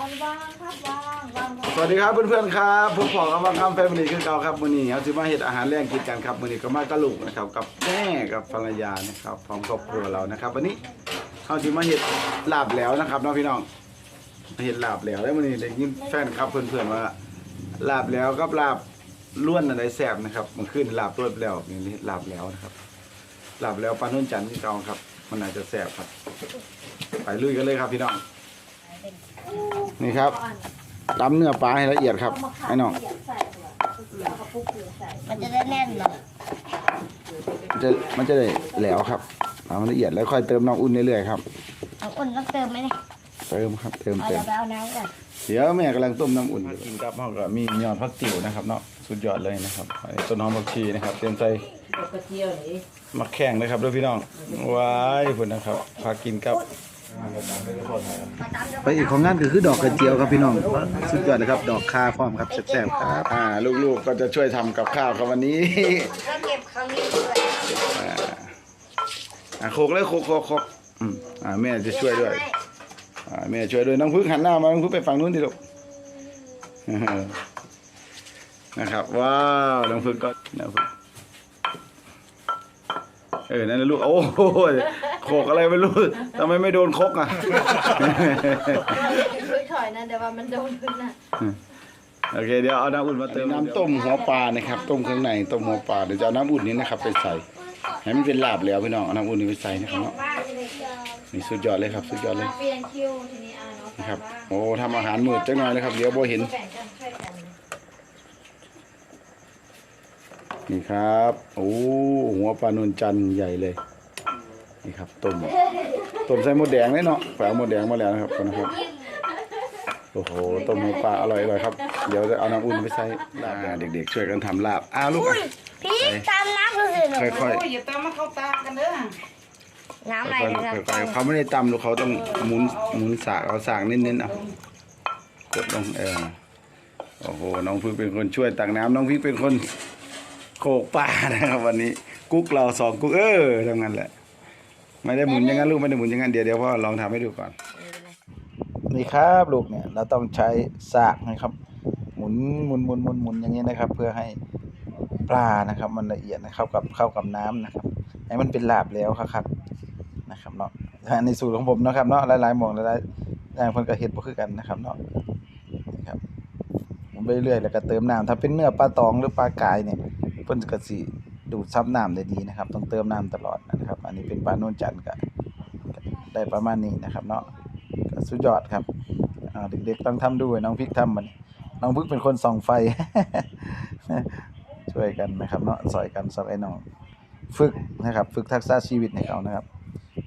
วางครับวางวางวางสวัสดีครับเพื่อนๆครับผมขอคำว่าคำแฟมิลี่คือเก่าครับมื้อนี้เอาสิมาเฮ็ดอาหารแรงกินกันครับมื้อนี้ก็มากระลูกนะครับกับแม่กับภรรยานะครับพร้อมครอบครัวเรานะครับ วันนี้เขาสิมาเฮ็ดลาบแล้วนะครับเน้องพี่น้องเฮ็ดลาบแล้วแล้วมื้อนี้ได้ยินแฟนครับเพื่อนๆว่าลาบแล้วกับลาบล้วนอะไรแซ่บนะครับมันขึ้นลาบล้วนแล้วนี่ลาบแล้วนะครับลาบแล้วปลานุ่นจันทร์ที่เก่าครับ มันอาจจะแซ่บครับไปลุยกันเลยครับพี่น้อง นี่ครับตำเนื้อปลาให้ละเอียดครับไอ้น้องใส่หัวเอากระปุกเกลือใส่มันจะได้แน่นหน่อยมันจะมันจะได้แหลวครับเอามันละเอียดแล้วค่อยเติมน้ำอุ่นเรื่อยๆครับเอาอุ่นต้องเติมไหมเนี่ยเติมครับเติมเอาเติเดี๋ยมวไปเอาน้ำก่อนเดี๋ยวแม่กำลังต้มน้ำอุ่นกินกับเขาก็มียอดผักติ๋วนะครับเนาะสุดยอดเลยนะครับไอ้ต้นหอมผักชีนะครับ เตรียมใส่กระเจียวนี่มะแข้งนะครับด้วยพี่น้องว้ายคุณนะครับพากินกับ ไปอีกของงานก็คือดอกกระเจียวครับพี่น้องสุดยอดเลยครับดอกคาพร้อมครับแซ่บๆครับอ่าลูกๆก็จะช่วยทำกับข้าวครับวันนี้ก็เก็บคำนี้ด้วยอ่าโคกเลยโคกโคกโคกอืมอ่าแม่จะช่วยด้วยอ่าแม่ช่วยด้วยน้องพึ่งหันหน้ามาน้องพึ่งไปฝั่งนู้นดิลูกนะครับว้าวน้องพึ่งก็น้องพึ่งเออนั่นลูกโอ้ ขกอะไรไม่รู้ทำไมไม่โดนคกอะช่วยถอยนะเดี๋ยวว่ามันโดนขึ้นนะโอเคเดี๋ยวเอาน้ำอุ่นมาเติมน้ำต้มหัวปลานะครับ ต้มข้างในต้มหัวปลาเดี๋ยวจะเอาน้ำอุ่นนี้นะครับไปใส่ให้มันเป็นลาบแล้วพี่น้องเอาน้ำอุ่นนี้ไปใส่นะครับเนาะนี่สุดยอดเลยครับ สุดยอดเลยเปลี่ยนคิวทีนี้อะเนาะนะครับโอ้ทำอาหารมืดจังหน่อยเลยครับ เดี๋ยวโบเห็นแบ่งกันช่วยกันนี่ครับโอ้หัวปลานวลจันทร์ใหญ่เลย นี่ครับต้มต้มใส่หมดแดงเลยเนาะแฝงหมดแดงมาแล้วนะครับคนนะครับโอ้โหต้มหัวปลาอร่อยอร่อยครับ เดี๋ยวจะเอาน้ำอุ่นไปใส่ลาบอ่าเด็กๆ ช่วยกันทำลาบอ้าวลูกอะพี่ตามน้ำก็คือหนูค่อยๆโอ้ยอย่าตามมาเข้าตากันเด้อน้ำอะไรค่อยนะครับๆค่อยๆเขาไม่ได้ตำลูกเขาต้องหมุนหมุนสากเอาสากเน้นๆเอากดลงเออโอ้โหน้องพึ่งเป็นคนช่วยตักน้ำน้องพึ่งเป็นคนโขกปลานะครับวันนี้ กุ๊กเราสองกุ๊กเออทำงั้นแหละ ไม่ได้หมุนอย่างนั้นลูกไม่ได้หมุนอย่างนั้นเดี๋ยวเดี๋ยวพ่อลองทำให้ดูก่อน นี่ครับลูกเนี่ยเราต้องใช้สากนะครับ หมุนหมุนหมุนหมุนหมุนอย่างนี้นะครับ เพื่อให้ปลานะครับ มันละเอียดนะเข้ากับเข้ากับน้ำนะครับให้มันเป็นลาบแล้วครับนะครับเนาะในสูตรของผมนะครับเนาะหลายๆหมองหลายๆอย่างเพิ่นก็เฮ็ดบ่คือกันนะครับเนาะนี่ครับผมไปเรื่อยแล้วก็เติมน้ำถ้าเป็นเนื้อปลาตองหรือปลากายเนี่ยเพิ่นก็สิดูดซับน้ำได้ดีนะครับ ต้องเติมน้ำตลอดนะครับ อันนี้เป็นปลาโนนจันก็ได้ประมาณนี้นะครับ เนาะก็สุดยอดครับเด็กๆต้องทำด้วยน้องพิกทำมันน้องพริกเป็นคนส่องไฟ ช่วยกันนะครับเนาะสอยกันสอยไอ้น้อง ฝึกนะครับ ฝึกทักษะชีวิตให้เขานะครับ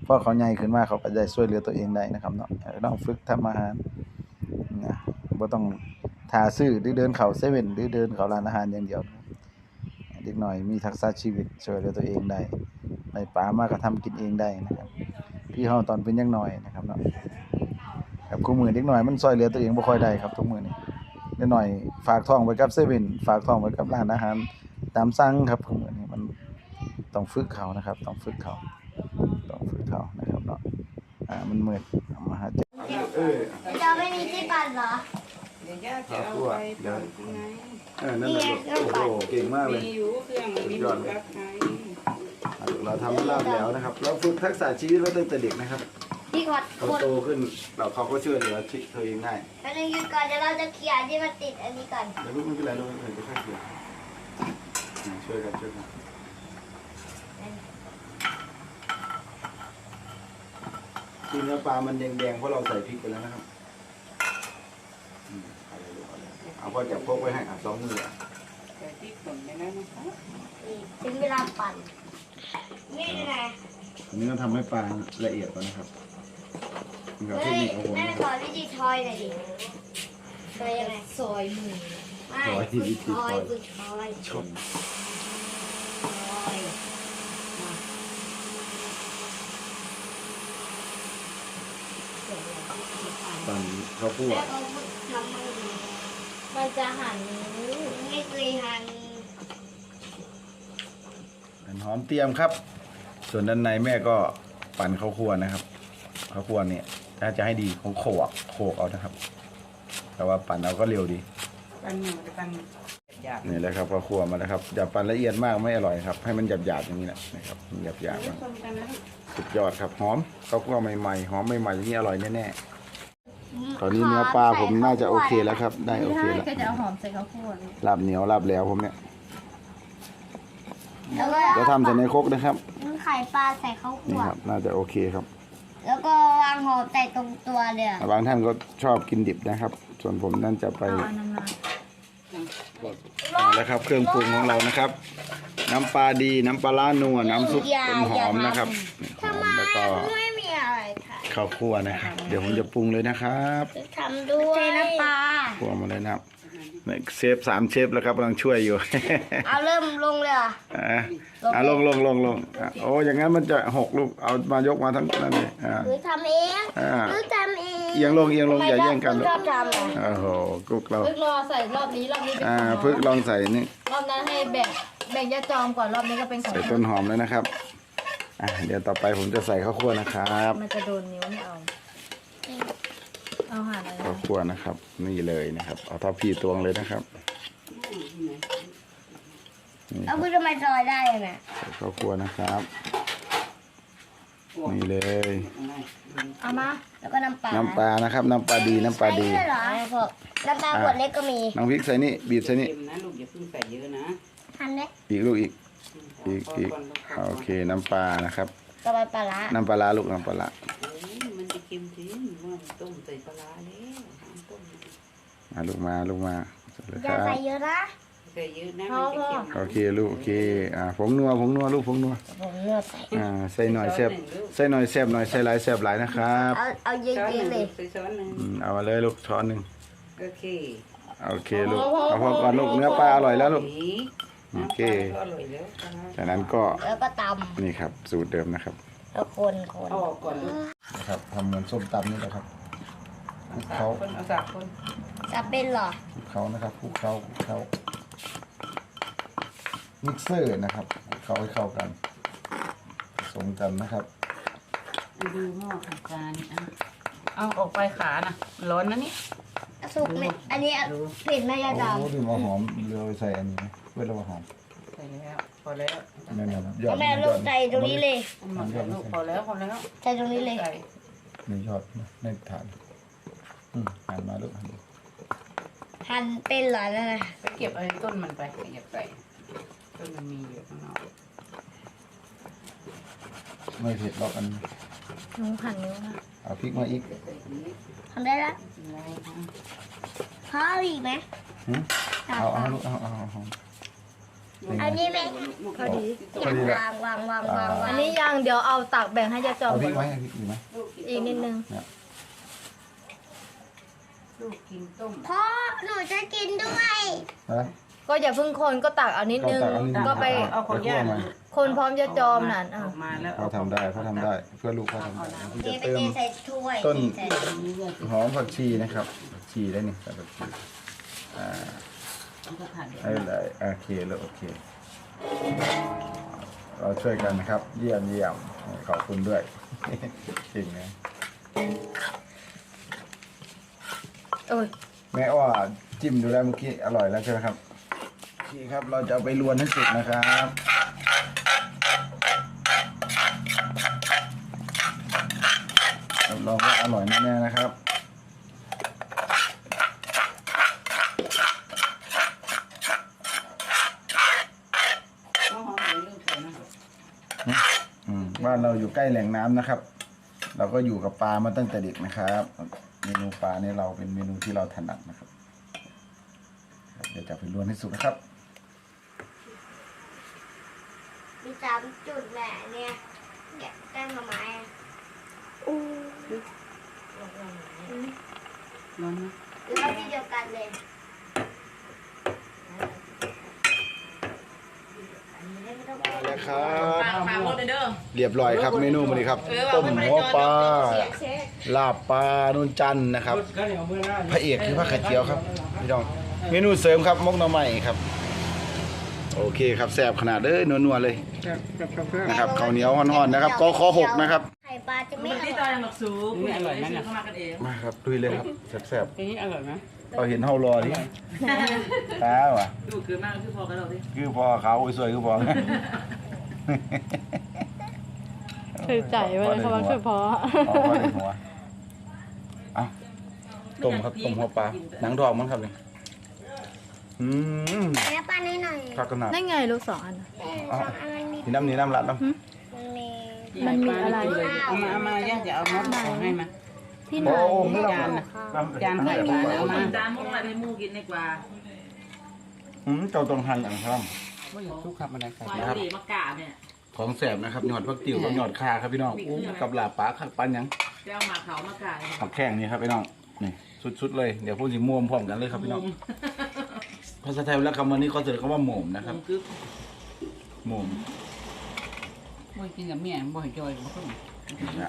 พอเขาใหญ่ขึ้นมาเขาก็จะช่วยเหลือตัวเองได้นะครับเนาะต้องฝึกทำอาหารนะบ่ต้องทาซื้อหรือเดินเขาเซเว่นหรือเดินเขาร้านอาหารอย่างเดียวเด็กหน่อยมีทักษะชีวิตช่วยเหลือตัวเองได้ ในป่ามาก็ทำกินเองได้นะครับพี่เฮาตอนเป็นยังน้อยนะครับเนาะครับคู่มือเด็กหน่อยมันช่วยเหลือตัวเองบ่ค่อยได้ครับทุกมื้อนี้เด็กหน่อยฝากท้องไว้กับเซเว่นฝากท้องไว้กับร้านอาหารตามสั่งครับคู่มื้อนี้มันต้องฝึกเขานะครับ ต้องฝึกเขาต้องฝึกเขานะครับเนาะอ่ามันมืดเอามาหาเจอเออจะไม่มีที่ปั่นเหรอเดี๋ยวย่าจะเอาไปปั่นยังไงเออนั่นแหละลูกโอ้โหเก่งมากเลยมีอยู่เครื่องมีหมดรับ ใช้อะเราทำลาบแล้วนะครับ เราฝึกทักษะชีวิตไว้ตั้งแต่เด็กนะครับพี่กดเขากดโตขึ้นเราเขาก็ช่วยเหลือชีวิตตัวเองได้อันนึงหยุดก่อนเดี๋ยวเราจะเขี่ยที่มันติดอันนี้ก่อนเดี๋ยวลูกไม่เป็นไรลูกไม่เป็นไรเดี๋ยวค่อยเกี่ยวอ่าช่วยกันช่วยกันที่เนื้อปลามันแดงๆเพราะเราใส่พริกไปแล้วนะครับอืมเอาเลยลูกเอาเลยเอาพ่อจับพกไว้ให้อะสองมืออะใส่ที่ผลไปแล้วนะคะนี่ถึงเวลาปั่น นี่ไงอันนี้ต้องทำให้ปลาละเอียดก่อนนะครับนี่ครับเทเฮ้คยนิคของผมแม่นะสคอรับนวิธีทอยหน่อยดิทอยยังไงซอยหมูไม่ทอยที่วิธีทอยทอยฝึกทอยชนทอยตอนข้าวคั่วแล้วก็ฝึกทำมันมันจะหั่นไม่เคยหันอันหอมเตรียมครับ ส่วนด้านในแม่ก็ปั่นข้าวคั่วนะครับข้าวคั่วเนี่ยถ้าจะให้ดีของโขกโขกเอานะครับ แต่ว่าปั่นเอาก็เร็วดีปันหนึ่งจะปันหยาบนี่แหละครับก็คั่วมาแล้วครับอย่าปั่นละเอียดมากไม่อร่อยครับ ให้มันหยาบๆอย่างนี้แหละนะครับหยาบๆๆมากคนกันนะสุดยอดครับหอมข้าวคั่วใหม่ๆหอมใหม่ๆอย่างนี้อร่อยแน่ๆตอนนี้เนื้อปลาผมน่าจะโอเคแล้วครับ ได้โอเคแล้วก็จะเอาหอมใส่ข้าวโพดนี่ลาบเหนียวลาบแล้วผมเนี่ย แล้วก็เดี๋ยวทำใส่ในครกนะครับไข่ปลาใส่ข้าวนี่คั่วครับ น่าจะโอเคครับแล้วก็วางหอมใส่ตรงตัวเลยอะบางท่านก็ชอบกินดิบนะครับ ส่วนผมนั่นจะไปเอาอันนั้นมาเอาแล้วครับ เครื่องปรุงของเรานะครับ น้ำปลาดีน้ำปลาล่านัวน้ำซุปต้นหอมนะครับหอมแล้วก็ไม่มีอะไรค่ะข้าวคั่วนะครับ เดี๋ยวผมจะปรุงเลยนะครับทำด้วย เทน้ำปลา คั่วมาเลยนะครับ เชฟสามเชฟแล้วครับกำลังช่วยอยู่ เอาเริ่มลงเลยเหรอะ อะอะลงลงลงลงอะโอ้อย่างนั้นมันจะหกลูกเอามายกมาทั้งนั้นเลยอ่าหรือทำเองอ่า หรือทำเองเอียงลงเอียงลงอย่าแย่งกันลูชกอบทำอะโอ้โหกุ๊กเราพึกรอใส่รอบนี้รอบนี้เป็นอ่าของน้องพึกลองใส่นี่รอบนั้นให้แบ่งแบ่งยาจอมก่อนรอบนี้ก็เป็นของใส่ต้นหอมแล้วนะครับอะเดี๋ยวต่อไปผมจะใส่ข้าวคั่วนะครับ มันจะโดนนิ้วไม่เอา เอาหั่นอะไรข้าวคั่วนะครับ นี่เลยนะครับ เอาเท่าพี่ตวงเลยนะครับนี่คเอารับมือทำไมซอยได้อะน่ะใส่ข้าวคั่วนะครับ นี่เลย เอามาแล้วก็น้ำปลาน้ำปลานะครับ น้ำปลาดีน้ำปลาดีใช่เหรอพวกน้ำปลาขวดเล็กก็มีน้องพริกใส่นี่บีบใส่นี่ เค็มนะลูกอย่าเพิ่งใส่เยอะนะทันไหมอีกลูกอีก อีกพอีกก่นลูก่นโอเคน้ำปลานะครับกระบายปลาร้าน้ำปลาร้าลูกน้ำปลาร้า เอ้ยมันจะเค็มจริงว่าต้มใส่ปลาร้าแล้วน้ำต้มมาลูกมาลูกมาใส่เลยอคย่ารับใส่เยอะนะ ใส่เยอะนะมันจะเค็มโอเคลูกโอเคอ่าผงนัวผงนัวลูกผงนัวผมเลือกใส่ อ่าใส่หน่อยแซ่บใส่หน่อยแซ่บหน่อยใส่หลายแซ่บหลายนะครับเอาเอาเยช้อนหอะนึ่งๆเลยใส่ช้อนหนึ่งอืมเอามาเลยลูกช้อนหนึ่งโอเคโอเคลูกเอาพอก่อนลูกเนื้อปลาอร่อยแล้วลูก นี่โอเค น้ำปลาก็อร่อยแล้วปลาร้าจากนั้นก็แล้วก็ตนี่ครับสูตรเดิมนะครับำ แล้วคนคนเอาออกก่อนลูกนะครับทำเหมือนส้มตำนี่แหละครับคลุกสาเขามคนเอาสามคนจะเป็นเหรอคลุกเขานะครับคลุกเขาคลุกเขามิกเซอร์นะครับคลุกเขาให้เข้ากันผสมกันนะครับดูหม้อขัดจานอะเอาออกไปขาน่ะ ร้อนนะนี่สุกเนี่ยอันนี้เผ็ดไหมยายดโอ้ดูมาหอมเรือไปใส่อันนี้ไหมเพื่อเรามาหอม ใส่แล้ว พอแล้วนั่นน่ะำยอเอาดแม่ลูกใส่ตรงนี้เลยเอามาใส่ลูกพอแล้วพอแล้วใส่ตรงนี้เลยใส่นี่ยอดในฐานอืมหันมาลูกหันมาหั่นเป็นเหรอนั่นน่ะไปเก็บไอ้ต้นมันไปอย่าใส่ต้นมันมีอยู่ข้างนอกไม่เผ็ดหรอกอันนี้หนูหั่นนิ้วค่ะเอาพริกมาอีก ใส่นี้ทำได้แล้วอะไรนะพอเอาอีกไหมหืมเอาเอาลูกเอาเอาเอาเอาอันนี้ไหมพอดีพอดีละวางวางวางวางวาอังนนี้ยังเดี๋ยวเอาตักแบ่งให้ยาจอมเอาพริก่กอนไหมเอาพริกอีกไหมอีกนิดนึงลูกกินต้มพ่อหนูจะกินด้วยฮะ ก็อย่าเพิ่งคนก็ตักเอานิดนึงก็ตักเอานิดนึง ก็ไปเอาของย่าไปคั่วมา คนพร้อมยาจอมนั่นออะอกมาแล้วเขาทำได้เขาทำได้เพื่อลูกเขาทำได้ที่เทจะไปเติเทมใส่ถ้วยต้น ใส่หอมผักชีนะครับผักชีได้นี่ใส่ผักชีอ่า มันก็ผัดให้เลยโอเคเลยโอเค เราช่วยกันนะครับ เยี่ยมเยี่ยมขอบคุณด้วยจริงนะโอ้ยแม่ว่าจิ้มดูแล้วเมื่อกี้อร่อยแล้วใช่ไหมครับนี่ครับ เราจะเอาไปรวนให้สุกนะครับรับรองว่าอร่อยแน่ๆนะครับ ต้องหอมเลยลูกใส่นะ อืมบ้านเราอยู่ใกล้แหล่งน้ำนะครับ เราก็อยู่กับปลามาตั้งแต่เด็กนะครับ เมนูปลาเนี่ยเราเป็นเมนูที่เราถนัดนะครับครับเดี๋ยวจะไปรวนให้สุกนะครับ มีสามจุดแหละเนี่ยเนี่ยแต้มมาไม้อะอู้ร้อนนะหรือว่าที่เดียวกันเลยแล้วครับ เรียบร้อยครับเมนูมันนี้ครับต้มหัวปลาลาบปลานุ่นจันทร์นะครับ พระเอกคือพระไข่เจียวครับพี่น้องเมนูเสริมครับมกหน่อไม้ครับ โอเคครับแซ่บขนาดเลยนัวๆเลยนะครับข้าวเหนียวห่อนๆนะครับก็ขอหกนะครับไข่ข่ปลาจะไม่มันอที่ร่ตออยนหลักสูงคุณเลยซื้อเข้ามากันเองมาครับดุยเลยครับแซ่บอันนี้อร่อยไหมๆเราเห็นเฮารอดิตาว่ะดูคือมากคือพอกันเราดิคือพอเขาวสวยคือพอ คือใจไว้เลยคำว่าคือพออ๋อพอในหัวเอ้าต้มครับต้มหัวปลาหนังทองมั้งครับเนี่ยอืมเนื้อปลาหน่อยพักกันหนักนั่นไงลูกสองอันน่ะๆเออสองอันมันมีนี่น้ำนี่น้ำรัดน้ำมันมีมันมีอะไร เอามาเอามาย่าจะเอามดของให้มาที่ไหนโอ้ไม่จานน่ะจานไม่ใส่ปลาเอามาจานมุกอะไรให้มูกินดีกว่าอืมเจ้าต้องหั่นอย่างครับ ว่าอย่าทุกขับอะไรใส่ควายดีมากาเนี่ย ของแสบนะครับหยอดพักติ๋วกับหยอดคาครับพี่น้องอู้กับลาบปลาขักปันหยังจะเอามาเขามากาขับแข้งนี่ครับพี่น้องนี่สุดๆเลยเดี๋ยวพูดสิม่วมพร้อมกันเลยครับพี่น้องภาษาไทยแล้วคำวันนี้เขาเสนอคำว่าหม่มนะครับคือหม่มบ่กินกับเมียบ่ให้จอยบ่ต้อง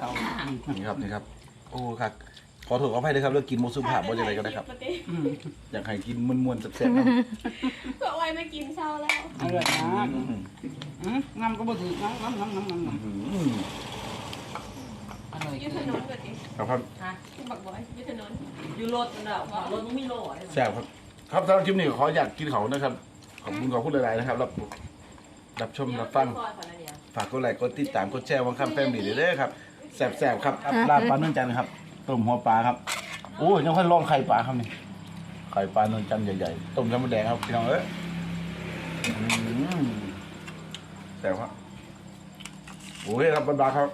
เขานี่ครับนี่ครับ โอ้ครับ ขอโทษขออภัยด้วยครับเรื่องกินโมสุภาพบ่จะไรก็ได้ครับ อืมอยากให้กินมวนๆแซ่บๆนะก็ไว้มากินเช้าแล้วอร่อยนะอืมอืมงำก็บ่ถืองำงำงำงำงำอืมอร่อยยืดถนนก่อนดิครับครับฮะบักบอยยืดถนนยูโรดเนาะรถมันมีโลอะไรแซ่บครับ ครับสำหรับคลิปนี้ขออยากกินเขานะครับ ขอบคุณขอบคุณหลายๆนะครับรับรับชมรับฟัง ฝากกดไลค์กดติดตามกดแชร์วังคำแฟมิลี่เด้อครับแซ่บๆครับลาบปลาเนื้อจันทร์ครับ ต้มหัวปลาครับโอ้ยยังค่อยลองไข่ปลาครับนี่ไข่ปลานวลจันทร์ใหญ่ๆต้มยำมะแดงครับพี่น้องเอ้ยอืมแซ่บครับโอ้ยครับบรรดาครับ